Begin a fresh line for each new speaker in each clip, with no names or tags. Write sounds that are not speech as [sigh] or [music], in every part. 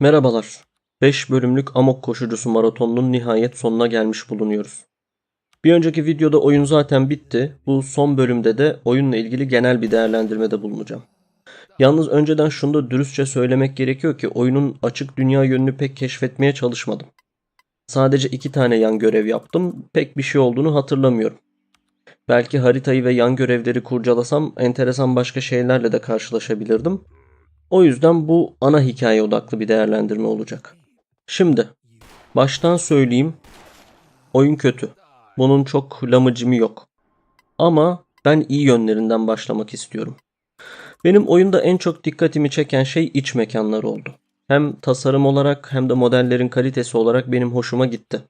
Merhabalar. 5 bölümlük Amok Koşucusu maratonunun nihayet sonuna gelmiş bulunuyoruz. Bir önceki videoda oyun zaten bitti. Bu son bölümde de oyunla ilgili genel bir değerlendirmede bulunacağım. Yalnız önceden şunu da dürüstçe söylemek gerekiyor ki oyunun açık dünya yönünü pek keşfetmeye çalışmadım. Sadece iki tane yan görev yaptım. Pek bir şey olduğunu hatırlamıyorum. Belki haritayı ve yan görevleri kurcalasam enteresan başka şeylerle de karşılaşabilirdim. O yüzden bu ana hikaye odaklı bir değerlendirme olacak. Şimdi baştan söyleyeyim. Oyun kötü. Bunun çok lamıcımı yok. Ama ben iyi yönlerinden başlamak istiyorum. Benim oyunda en çok dikkatimi çeken şey iç mekanlar oldu. Hem tasarım olarak hem de modellerin kalitesi olarak benim hoşuma gitti.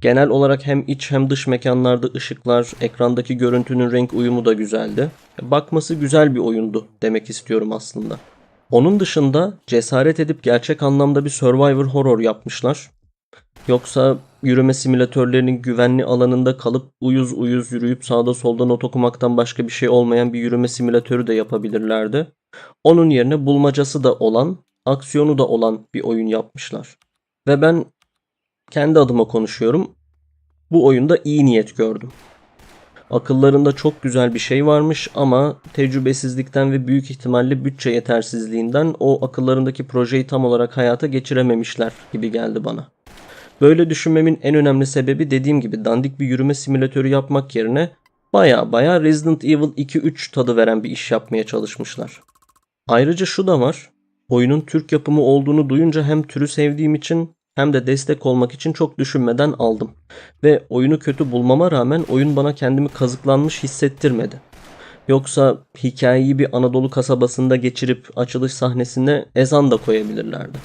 Genel olarak hem iç hem dış mekanlarda ışıklar, ekrandaki görüntünün renk uyumu da güzeldi. Bakması güzel bir oyundu demek istiyorum aslında. Onun dışında cesaret edip gerçek anlamda bir survivor horror yapmışlar. Yoksa yürüme simülatörlerinin güvenli alanında kalıp uyuz uyuz yürüyüp sağda solda not okumaktan başka bir şey olmayan bir yürüme simülatörü de yapabilirlerdi. Onun yerine bulmacası da olan, aksiyonu da olan bir oyun yapmışlar. Ve ben kendi adıma konuşuyorum. Bu oyunda iyi niyet gördüm. Akıllarında çok güzel bir şey varmış ama tecrübesizlikten ve büyük ihtimalle bütçe yetersizliğinden o akıllarındaki projeyi tam olarak hayata geçirememişler gibi geldi bana. Böyle düşünmemin en önemli sebebi dediğim gibi dandik bir yürüme simülatörü yapmak yerine baya baya Resident Evil 2-3 tadı veren bir iş yapmaya çalışmışlar. Ayrıca şu da var. Oyunun Türk yapımı olduğunu duyunca hem türü sevdiğim için hem de destek olmak için çok düşünmeden aldım. Ve oyunu kötü bulmama rağmen oyun bana kendimi kazıklanmış hissettirmedi. Yoksa hikayeyi bir Anadolu kasabasında geçirip açılış sahnesine ezan da koyabilirlerdi.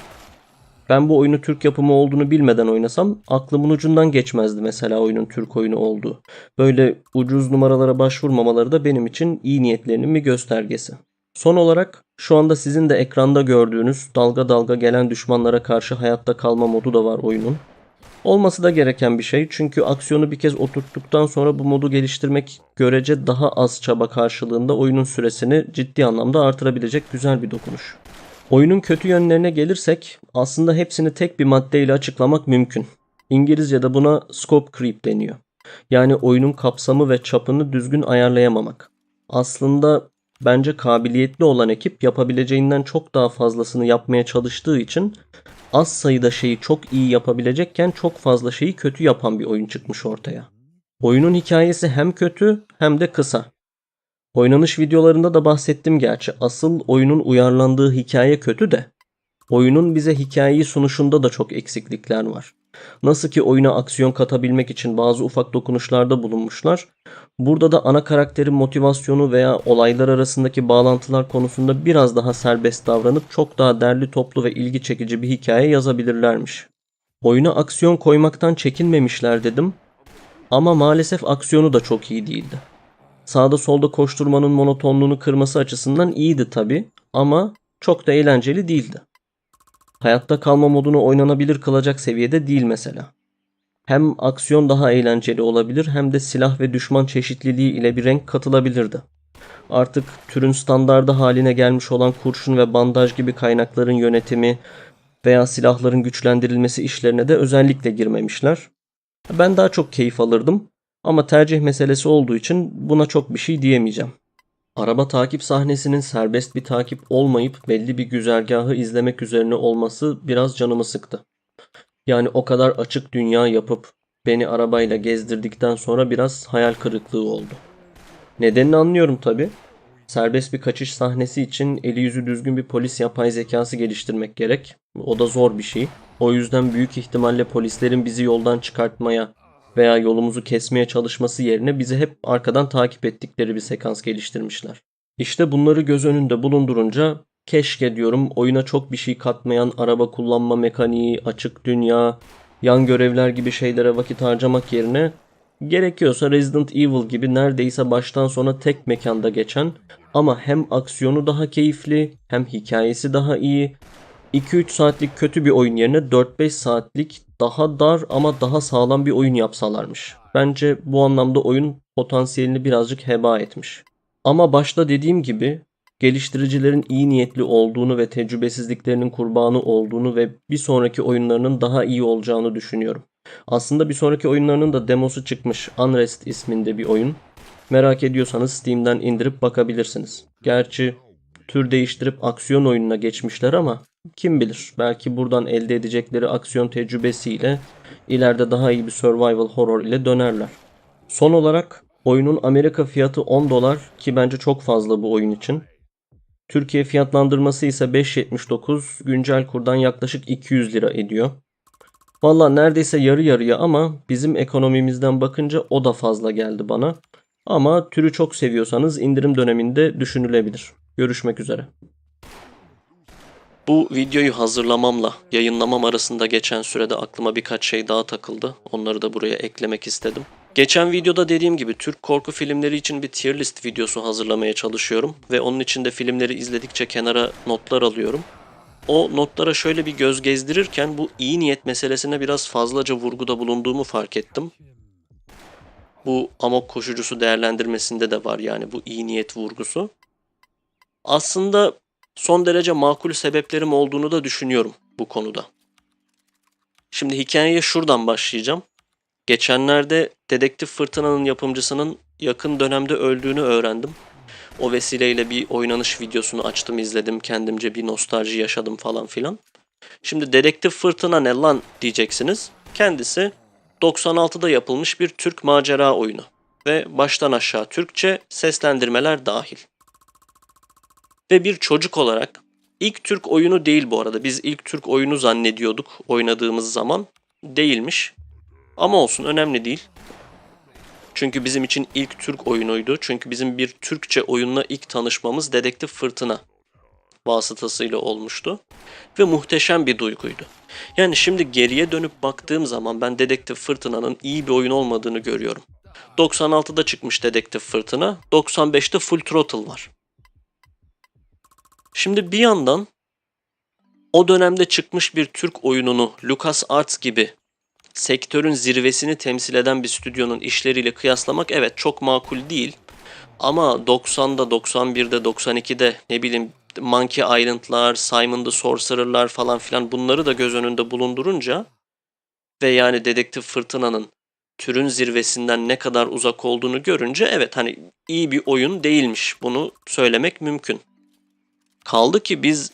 Ben bu oyunu Türk yapımı olduğunu bilmeden oynasam aklımın ucundan geçmezdi mesela oyunun Türk oyunu olduğu. Böyle ucuz numaralara başvurmamaları da benim için iyi niyetlerinin bir göstergesi. Son olarak şu anda sizin de ekranda gördüğünüz dalga dalga gelen düşmanlara karşı hayatta kalma modu da var oyunun. Olması da gereken bir şey çünkü aksiyonu bir kez oturttuktan sonra bu modu geliştirmek görece daha az çaba karşılığında oyunun süresini ciddi anlamda artırabilecek güzel bir dokunuş. Oyunun kötü yönlerine gelirsek aslında hepsini tek bir maddeyle açıklamak mümkün. İngilizce'de buna scope creep deniyor. Yani oyunun kapsamı ve çapını düzgün ayarlayamamak. Aslında bence kabiliyetli olan ekip yapabileceğinden çok daha fazlasını yapmaya çalıştığı için az sayıda şeyi çok iyi yapabilecekken çok fazla şeyi kötü yapan bir oyun çıkmış ortaya. Oyunun hikayesi hem kötü hem de kısa. Oynanış videolarında da bahsettim gerçi. Asıl oyunun uyarlandığı hikaye kötü de oyunun bize hikayeyi sunuşunda da çok eksiklikler var. Nasıl ki oyuna aksiyon katabilmek için bazı ufak dokunuşlarda bulunmuşlar. Burada da ana karakterin motivasyonu veya olaylar arasındaki bağlantılar konusunda biraz daha serbest davranıp çok daha derli toplu ve ilgi çekici bir hikaye yazabilirlermiş. Oyuna aksiyon koymaktan çekinmemişler dedim. Ama maalesef aksiyonu da çok iyi değildi. Sağda solda koşturmanın monotonluğunu kırması açısından iyiydi tabi ama çok da eğlenceli değildi. Hayatta kalma modunu oynanabilir kılacak seviyede değil mesela. Hem aksiyon daha eğlenceli olabilir hem de silah ve düşman çeşitliliği ile bir renk katılabilirdi. Artık türün standardı haline gelmiş olan kurşun ve bandaj gibi kaynakların yönetimi veya silahların güçlendirilmesi işlerine de özellikle girmemişler. Ben daha çok keyif alırdım ama tercih meselesi olduğu için buna çok bir şey diyemeyeceğim. Araba takip sahnesinin serbest bir takip olmayıp belli bir güzergahı izlemek üzerine olması biraz canımı sıktı. Yani o kadar açık dünya yapıp beni arabayla gezdirdikten sonra biraz hayal kırıklığı oldu. Nedenini anlıyorum tabi. Serbest bir kaçış sahnesi için eli yüzü düzgün bir polis yapay zekası geliştirmek gerek. O da zor bir şey. O yüzden büyük ihtimalle polislerin bizi yoldan çıkartmaya veya yolumuzu kesmeye çalışması yerine bizi hep arkadan takip ettikleri bir sekans geliştirmişler. İşte bunları göz önünde bulundurunca keşke diyorum oyuna çok bir şey katmayan araba kullanma mekaniği, açık dünya, yan görevler gibi şeylere vakit harcamak yerine gerekiyorsa Resident Evil gibi neredeyse baştan sona tek mekanda geçen ama hem aksiyonu daha keyifli hem hikayesi daha iyi 2-3 saatlik kötü bir oyun yerine 4-5 saatlik daha dar ama daha sağlam bir oyun yapsalarmış. Bence bu anlamda oyun potansiyelini birazcık heba etmiş. Ama başta dediğim gibi geliştiricilerin iyi niyetli olduğunu ve tecrübesizliklerinin kurbanı olduğunu ve bir sonraki oyunlarının daha iyi olacağını düşünüyorum. Aslında bir sonraki oyunlarının da demosu çıkmış. Unrest isminde bir oyun. Merak ediyorsanız Steam'den indirip bakabilirsiniz. Gerçi tür değiştirip aksiyon oyununa geçmişler ama kim bilir belki buradan elde edecekleri aksiyon tecrübesiyle ileride daha iyi bir survival horror ile dönerler. Son olarak oyunun Amerika fiyatı 10 dolar ki bence çok fazla bu oyun için. Türkiye fiyatlandırması ise 5.79 güncel kurdan yaklaşık 200 lira ediyor. Valla neredeyse yarı yarıya ama bizim ekonomimizden bakınca o da fazla geldi bana. Ama türü çok seviyorsanız indirim döneminde düşünülebilir. Görüşmek üzere. Bu videoyu hazırlamamla yayınlamam arasında geçen sürede aklıma birkaç şey daha takıldı. Onları da buraya eklemek istedim. Geçen videoda dediğim gibi Türk korku filmleri için bir tier list videosu hazırlamaya çalışıyorum ve onun için de filmleri izledikçe kenara notlar alıyorum. O notlara şöyle bir göz gezdirirken bu iyi niyet meselesine biraz fazlaca vurguda bulunduğumu fark ettim. Bu amok koşucusu değerlendirmesinde de var yani bu iyi niyet vurgusu. Aslında son derece makul sebeplerim olduğunu da düşünüyorum bu konuda. Şimdi hikayeye şuradan başlayacağım. Geçenlerde Dedektif Fırtına'nın yapımcısının yakın dönemde öldüğünü öğrendim. O vesileyle bir oynanış videosunu açtım izledim. Kendimce bir nostalji yaşadım falan filan. Şimdi Dedektif Fırtına ne lan diyeceksiniz. Kendisi 96'da yapılmış bir Türk macera oyunu. Ve baştan aşağı Türkçe seslendirmeler dahil. Ve bir çocuk olarak ilk Türk oyunu değil bu arada. Biz ilk Türk oyunu zannediyorduk oynadığımız zaman. Değilmiş. Ama olsun önemli değil. Çünkü bizim için ilk Türk oyunuydu. Çünkü bizim bir Türkçe oyunla ilk tanışmamız Dedektif Fırtına vasıtasıyla olmuştu. Ve muhteşem bir duyguydu. Yani şimdi geriye dönüp baktığım zaman ben Dedektif Fırtına'nın iyi bir oyun olmadığını görüyorum. 96'da çıkmış Dedektif Fırtına, 95'te Full Throttle var. Şimdi bir yandan o dönemde çıkmış bir Türk oyununu Lucas Arts gibi sektörün zirvesini temsil eden bir stüdyonun işleriyle kıyaslamak evet çok makul değil. Ama 90'da, 91'de, 92'de ne bileyim Monkey Island'lar, Simon the Sorcerer'lar falan filan bunları da göz önünde bulundurunca ve yani Dedektif Fırtına'nın türün zirvesinden ne kadar uzak olduğunu görünce evet hani iyi bir oyun değilmiş. Bunu söylemek mümkün. Kaldı ki biz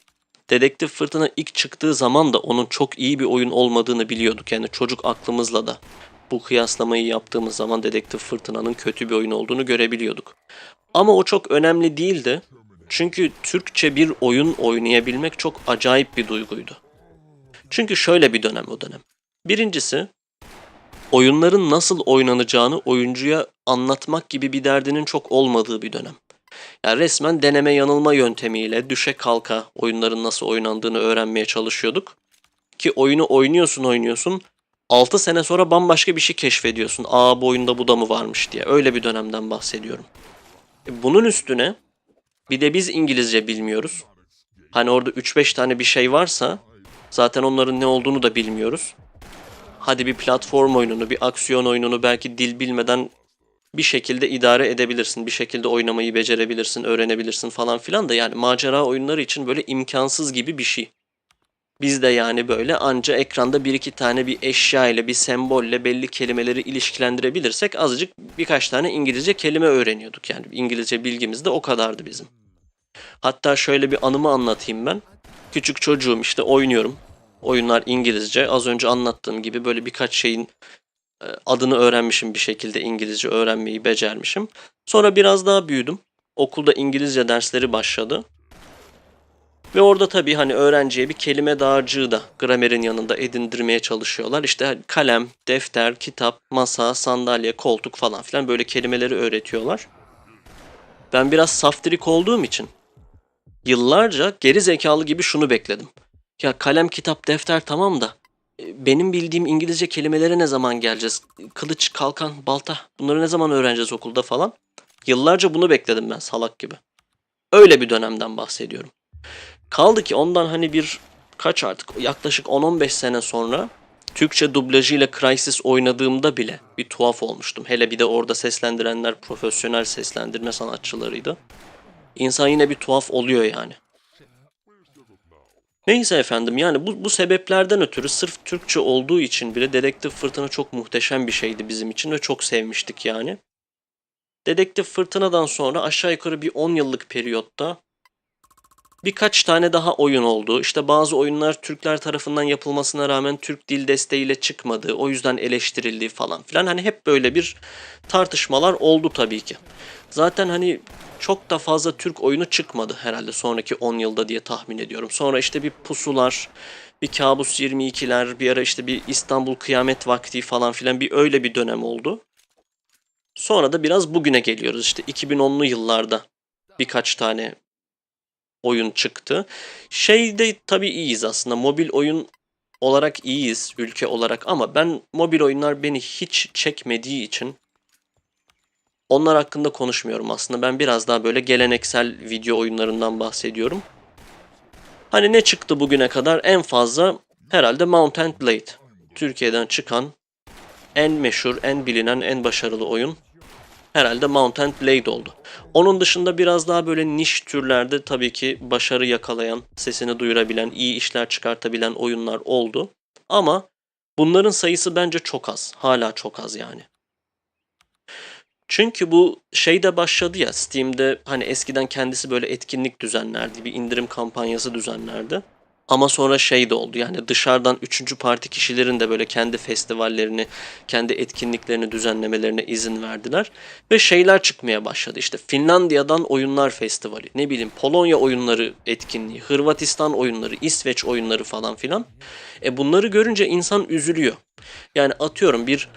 Dedektif Fırtına ilk çıktığı zaman da onun çok iyi bir oyun olmadığını biliyorduk. Yani çocuk aklımızla da bu kıyaslamayı yaptığımız zaman Dedektif Fırtına'nın kötü bir oyun olduğunu görebiliyorduk. Ama o çok önemli değildi. Çünkü Türkçe bir oyun oynayabilmek çok acayip bir duyguydu. Çünkü şöyle bir dönem o dönem. Birincisi oyunların nasıl oynanacağını oyuncuya anlatmak gibi bir derdinin çok olmadığı bir dönem. Yani resmen deneme yanılma yöntemiyle düşe kalka oyunların nasıl oynandığını öğrenmeye çalışıyorduk. Ki oyunu oynuyorsun oynuyorsun 6 sene sonra bambaşka bir şey keşfediyorsun. Aa bu oyunda bu da mı varmış diye. Öyle bir dönemden bahsediyorum. E, Bunun üstüne bir de biz İngilizce bilmiyoruz. Hani orada 3-5 tane bir şey varsa zaten onların ne olduğunu da bilmiyoruz. Hadi bir platform oyununu, bir aksiyon oyununu belki dil bilmeden bir şekilde idare edebilirsin. Bir şekilde oynamayı becerebilirsin, öğrenebilirsin falan filan da yani macera oyunları için böyle imkansız gibi bir şey. Biz de yani böyle anca ekranda bir iki tane bir eşya ile bir sembolle belli kelimeleri ilişkilendirebilirsek azıcık birkaç tane İngilizce kelime öğreniyorduk. Yani İngilizce bilgimiz de o kadardı bizim. Hatta şöyle bir anımı anlatayım ben. Küçük çocuğum işte oynuyorum. Oyunlar İngilizce. Az önce anlattığım gibi böyle birkaç şeyin adını öğrenmişim bir şekilde İngilizce öğrenmeyi becermişim. Sonra biraz daha büyüdüm. Okulda İngilizce dersleri başladı. Ve orada tabii hani öğrenciye bir kelime dağarcığı da gramerin yanında edindirmeye çalışıyorlar. İşte kalem, defter, kitap, masa, sandalye, koltuk falan filan böyle kelimeleri öğretiyorlar. Ben biraz saftirik olduğum için yıllarca geri zekalı gibi şunu bekledim. Ya kalem, kitap, defter tamam da e, benim bildiğim İngilizce kelimelere ne zaman geleceğiz? Kılıç, kalkan, balta bunları ne zaman öğreneceğiz okulda falan? Yıllarca bunu bekledim ben salak gibi. Öyle bir dönemden bahsediyorum. Kaldı ki ondan hani bir kaç artık yaklaşık 10-15 sene sonra Türkçe dublajıyla Crysis oynadığımda bile bir tuhaf olmuştum. Hele bir de orada seslendirenler profesyonel seslendirme sanatçılarıydı. İnsan yine bir tuhaf oluyor yani. Neyse efendim yani bu, bu sebeplerden ötürü sırf Türkçe olduğu için bile Dedektif Fırtına çok muhteşem bir şeydi bizim için ve çok sevmiştik yani. Dedektif Fırtına'dan sonra aşağı yukarı bir 10 yıllık periyotta birkaç tane daha oyun oldu. İşte bazı oyunlar Türkler tarafından yapılmasına rağmen Türk dil desteğiyle çıkmadı. O yüzden eleştirildi falan filan. Hani hep böyle bir tartışmalar oldu tabii ki. Zaten hani çok da fazla Türk oyunu çıkmadı herhalde sonraki 10 yılda diye tahmin ediyorum. Sonra işte bir pusular, bir kabus 22'ler, bir ara işte bir İstanbul kıyamet vakti falan filan bir öyle bir dönem oldu. Sonra da biraz bugüne geliyoruz. İşte 2010'lu yıllarda birkaç tane oyun çıktı. Şeyde tabii iyiyiz aslında. Mobil oyun olarak iyiyiz ülke olarak ama ben mobil oyunlar beni hiç çekmediği için onlar hakkında konuşmuyorum aslında. Ben biraz daha böyle geleneksel video oyunlarından bahsediyorum. Hani ne çıktı bugüne kadar? En fazla herhalde Mount and Blade. Türkiye'den çıkan en meşhur, en bilinen, en başarılı oyun herhalde Mount and Blade oldu. Onun dışında biraz daha böyle niş türlerde tabii ki başarı yakalayan, sesini duyurabilen, iyi işler çıkartabilen oyunlar oldu. Ama bunların sayısı bence çok az. Hala çok az yani. Çünkü bu şey de başladı ya Steam'de hani eskiden kendisi böyle etkinlik düzenlerdi. Bir indirim kampanyası düzenlerdi. Ama sonra şey de oldu yani dışarıdan üçüncü parti kişilerin de böyle kendi festivallerini, kendi etkinliklerini düzenlemelerine izin verdiler. Ve şeyler çıkmaya başladı işte Finlandiya'dan oyunlar festivali, ne bileyim Polonya oyunları etkinliği, Hırvatistan oyunları, İsveç oyunları falan filan. E bunları görünce insan üzülüyor. Yani atıyorum bir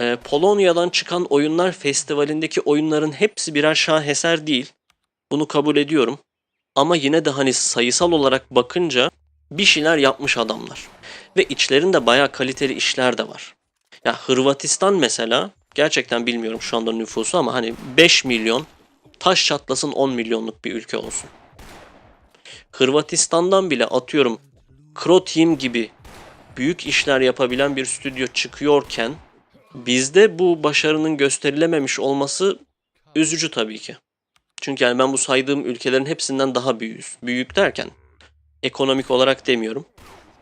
e, Polonya'dan çıkan oyunlar festivalindeki oyunların hepsi birer şaheser değil. Bunu kabul ediyorum. Ama yine de hani sayısal olarak bakınca bir şeyler yapmış adamlar. Ve içlerinde bayağı kaliteli işler de var. Ya Hırvatistan mesela gerçekten bilmiyorum şu anda nüfusu ama hani 5 milyon taş çatlasın 10 milyonluk bir ülke olsun. Hırvatistan'dan bile atıyorum Croteam gibi büyük işler yapabilen bir stüdyo çıkıyorken bizde bu başarının gösterilememiş olması üzücü tabii ki. Çünkü yani ben bu saydığım ülkelerin hepsinden daha büyüğüz. Büyük derken ekonomik olarak demiyorum.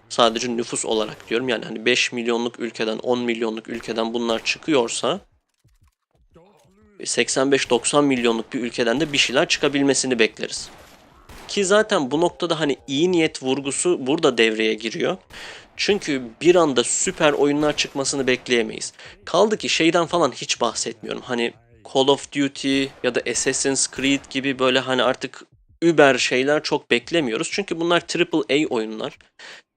Sadece nüfus olarak diyorum. Yani hani 5 milyonluk ülkeden 10 milyonluk ülkeden bunlar çıkıyorsa 85-90 milyonluk bir ülkeden de bir şeyler çıkabilmesini bekleriz. Ki zaten bu noktada hani iyi niyet vurgusu burada devreye giriyor. Çünkü bir anda süper oyunlar çıkmasını bekleyemeyiz. Kaldı ki şeyden falan hiç bahsetmiyorum. Hani Call of Duty ya da Assassin's Creed gibi böyle hani artık über şeyler çok beklemiyoruz. Çünkü bunlar AAA oyunlar.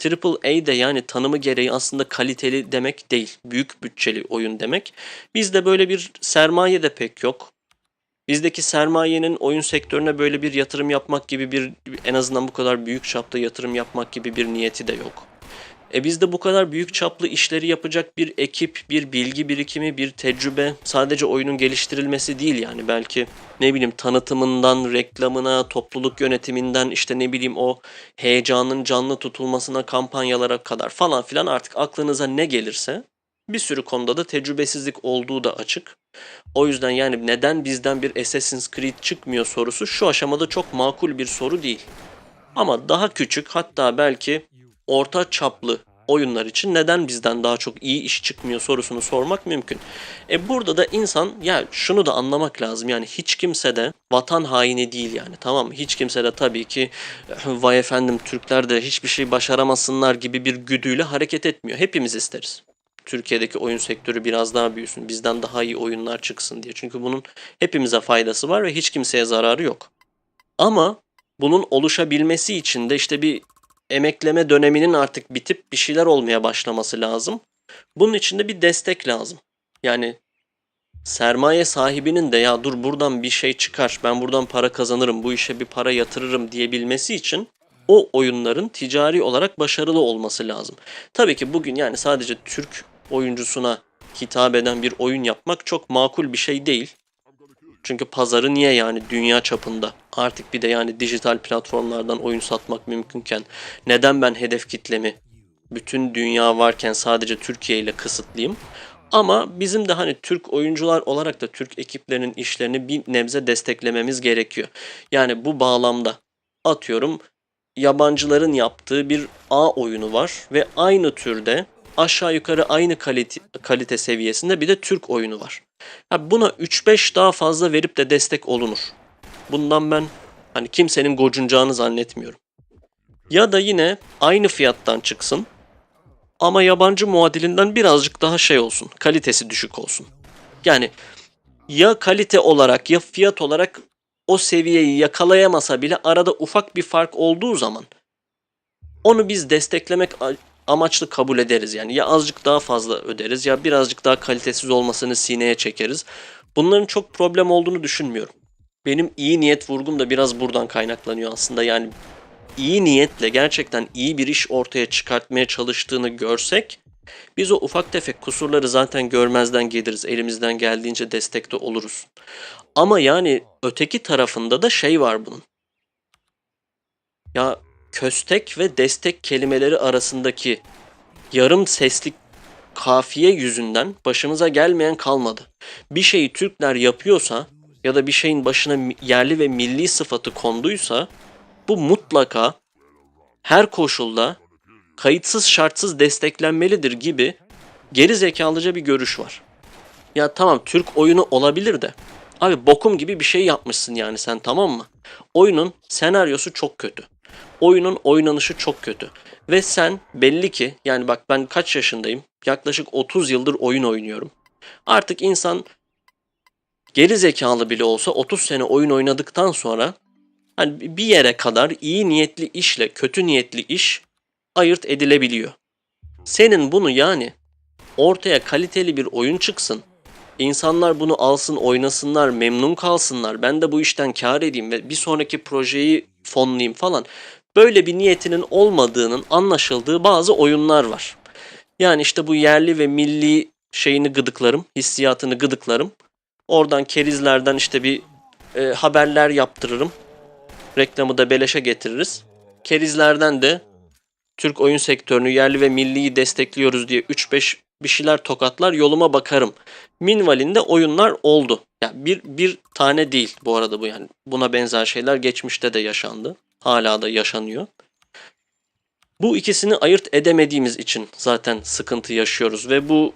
AAA de yani tanımı gereği aslında kaliteli demek değil. Büyük bütçeli oyun demek. Bizde böyle bir sermaye de pek yok. Bizdeki sermayenin oyun sektörüne böyle bir yatırım yapmak gibi bir en azından bu kadar büyük çapta yatırım yapmak gibi bir niyeti de yok. E bizde bu kadar büyük çaplı işleri yapacak bir ekip, bir bilgi birikimi, bir tecrübe sadece oyunun geliştirilmesi değil yani belki ne bileyim tanıtımından, reklamına, topluluk yönetiminden işte ne bileyim o heyecanın canlı tutulmasına, kampanyalara kadar falan filan artık aklınıza ne gelirse bir sürü konuda da tecrübesizlik olduğu da açık. O yüzden yani neden bizden bir Assassin's Creed çıkmıyor sorusu şu aşamada çok makul bir soru değil. Ama daha küçük hatta belki orta çaplı oyunlar için neden bizden daha çok iyi iş çıkmıyor sorusunu sormak mümkün. E burada da insan ya şunu da anlamak lazım yani hiç kimse de vatan haini değil yani tamam? Hiç kimse de tabii ki vay efendim Türkler de hiçbir şey başaramasınlar gibi bir güdüyle hareket etmiyor. Hepimiz isteriz. Türkiye'deki oyun sektörü biraz daha büyüsün, bizden daha iyi oyunlar çıksın diye. Çünkü bunun hepimize faydası var ve hiç kimseye zararı yok. Ama bunun oluşabilmesi için de işte bir emekleme döneminin artık bitip bir şeyler olmaya başlaması lazım. Bunun için de bir destek lazım. Yani sermaye sahibinin de ya dur buradan bir şey çıkar, ben buradan para kazanırım, bu işe bir para yatırırım diyebilmesi için o oyunların ticari olarak başarılı olması lazım. Tabii ki bugün yani sadece Türk oyuncusuna hitap eden bir oyun yapmak çok makul bir şey değil. Çünkü pazarı niye yani dünya çapında artık bir de yani dijital platformlardan oyun satmak mümkünken neden ben hedef kitlemi bütün dünya varken sadece Türkiye ile kısıtlayayım? Ama bizim de hani Türk oyuncular olarak da Türk ekiplerinin işlerini bir nebze desteklememiz gerekiyor. Yani bu bağlamda atıyorum yabancıların yaptığı bir A oyunu var ve aynı türde aşağı yukarı aynı kalite, kalite seviyesinde bir de Türk oyunu var. Ha buna 3-5 daha fazla verip de destek olunur. Bundan ben hani kimsenin gocunacağını zannetmiyorum. Ya da yine aynı fiyattan çıksın ama yabancı muadilinden birazcık daha şey olsun. Kalitesi düşük olsun. Yani ya kalite olarak ya fiyat olarak o seviyeyi yakalayamasa bile arada ufak bir fark olduğu zaman onu biz desteklemek amaçlı kabul ederiz. Yani ya azıcık daha fazla öderiz ya birazcık daha kalitesiz olmasını sineye çekeriz. Bunların çok problem olduğunu düşünmüyorum. Benim iyi niyet vurgum da biraz buradan kaynaklanıyor aslında. Yani iyi niyetle gerçekten iyi bir iş ortaya çıkartmaya çalıştığını görsek biz o ufak tefek kusurları zaten görmezden geliriz. Elimizden geldiğince destekte oluruz. Ama yani öteki tarafında da şey var bunun. Ya köstek ve destek kelimeleri arasındaki yarım seslik kafiye yüzünden başımıza gelmeyen kalmadı. Bir şeyi Türkler yapıyorsa ya da bir şeyin başına yerli ve milli sıfatı konduysa bu mutlaka her koşulda kayıtsız şartsız desteklenmelidir gibi geri zekalıca bir görüş var. Ya tamam Türk oyunu olabilir de abi bokum gibi bir şey yapmışsın yani sen tamam mı? Oyunun senaryosu çok kötü. Oyunun oynanışı çok kötü. Ve sen belli ki yani bak ben kaç yaşındayım? Yaklaşık 30 yıldır oyun oynuyorum. Artık insan geri zekalı bile olsa 30 sene oyun oynadıktan sonra hani bir yere kadar iyi niyetli işle kötü niyetli iş ayırt edilebiliyor. Senin bunu yani ortaya kaliteli bir oyun çıksın. İnsanlar bunu alsın, oynasınlar, memnun kalsınlar. Ben de bu işten kar edeyim ve bir sonraki projeyi fonlayayım falan. Böyle bir niyetinin olmadığının anlaşıldığı bazı oyunlar var. Yani işte bu yerli ve milli şeyini gıdıklarım, hissiyatını gıdıklarım. Oradan kerizlerden işte bir e, haberler yaptırırım. Reklamı da beleşe getiririz. Kerizlerden de Türk oyun sektörünü yerli ve milliyi destekliyoruz diye 3-5 bir şeyler tokatlar yoluma bakarım. Minvalinde oyunlar oldu. Yani bir, bir tane değil bu arada bu yani. Buna benzer şeyler geçmişte de yaşandı. Hala da yaşanıyor. Bu ikisini ayırt edemediğimiz için zaten sıkıntı yaşıyoruz ve bu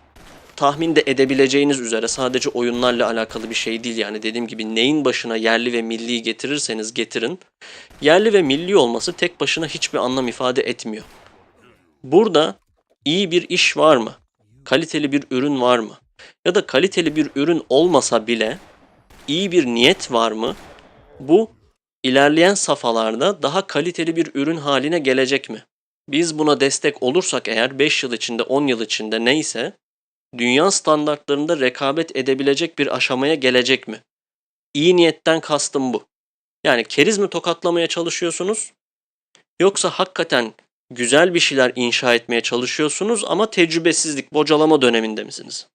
tahmin de edebileceğiniz üzere sadece oyunlarla alakalı bir şey değil yani dediğim gibi neyin başına yerli ve milli getirirseniz getirin yerli ve milli olması tek başına hiçbir anlam ifade etmiyor. Burada iyi bir iş var mı? Kaliteli bir ürün var mı? Ya da kaliteli bir ürün olmasa bile iyi bir niyet var mı? Bu ilerleyen safhalarda daha kaliteli bir ürün haline gelecek mi? Biz buna destek olursak eğer 5 yıl içinde 10 yıl içinde neyse dünya standartlarında rekabet edebilecek bir aşamaya gelecek mi? İyi niyetten kastım bu. Yani keriz mi tokatlamaya çalışıyorsunuz? Yoksa hakikaten güzel bir şeyler inşa etmeye çalışıyorsunuz ama tecrübesizlik, bocalama döneminde misiniz?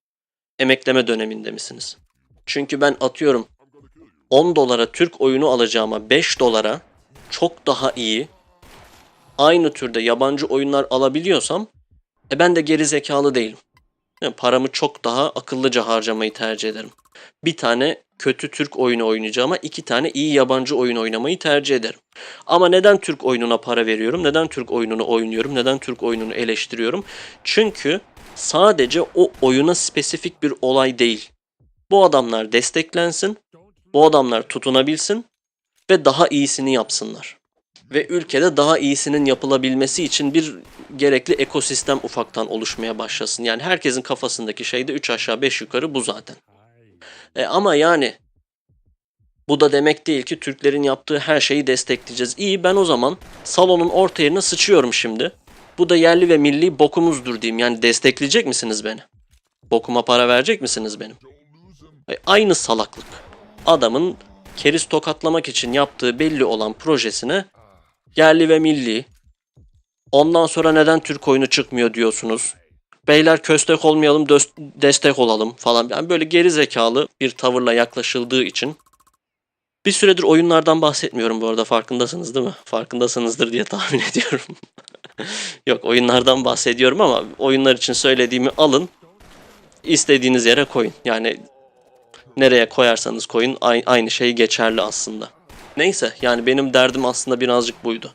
Emekleme döneminde misiniz? Çünkü ben atıyorum 10 dolara Türk oyunu alacağıma 5 dolara çok daha iyi aynı türde yabancı oyunlar alabiliyorsam e ben de geri zekalı değilim. Yani paramı çok daha akıllıca harcamayı tercih ederim. Bir tane kötü Türk oyunu oynayacağıma iki tane iyi yabancı oyun oynamayı tercih ederim. Ama neden Türk oyununa para veriyorum? Neden Türk oyununu oynuyorum? Neden Türk oyununu eleştiriyorum? Çünkü sadece o oyuna spesifik bir olay değil. Bu adamlar desteklensin, bu adamlar tutunabilsin ve daha iyisini yapsınlar. Ve ülkede daha iyisinin yapılabilmesi için bir gerekli ekosistem ufaktan oluşmaya başlasın. Yani herkesin kafasındaki şey de 3 aşağı 5 yukarı bu zaten. E ama yani bu da demek değil ki Türklerin yaptığı her şeyi destekleyeceğiz. İyi ben o zaman salonun orta yerine sıçıyorum şimdi. Bu da yerli ve milli bokumuzdur diyeyim. Yani destekleyecek misiniz beni? Bokuma para verecek misiniz benim? E, aynı salaklık. Adamın keriz tokatlamak için yaptığı belli olan projesine yerli ve milli. Ondan sonra neden Türk oyunu çıkmıyor diyorsunuz. Beyler köstek olmayalım destek olalım falan. Yani böyle geri zekalı bir tavırla yaklaşıldığı için bir süredir oyunlardan bahsetmiyorum bu arada farkındasınız değil mi? Farkındasınızdır diye tahmin [laughs] ediyorum. Yok oyunlardan bahsediyorum ama oyunlar için söylediğimi alın. istediğiniz yere koyun. Yani nereye koyarsanız koyun ay- aynı şey geçerli aslında. Neyse yani benim derdim aslında birazcık buydu.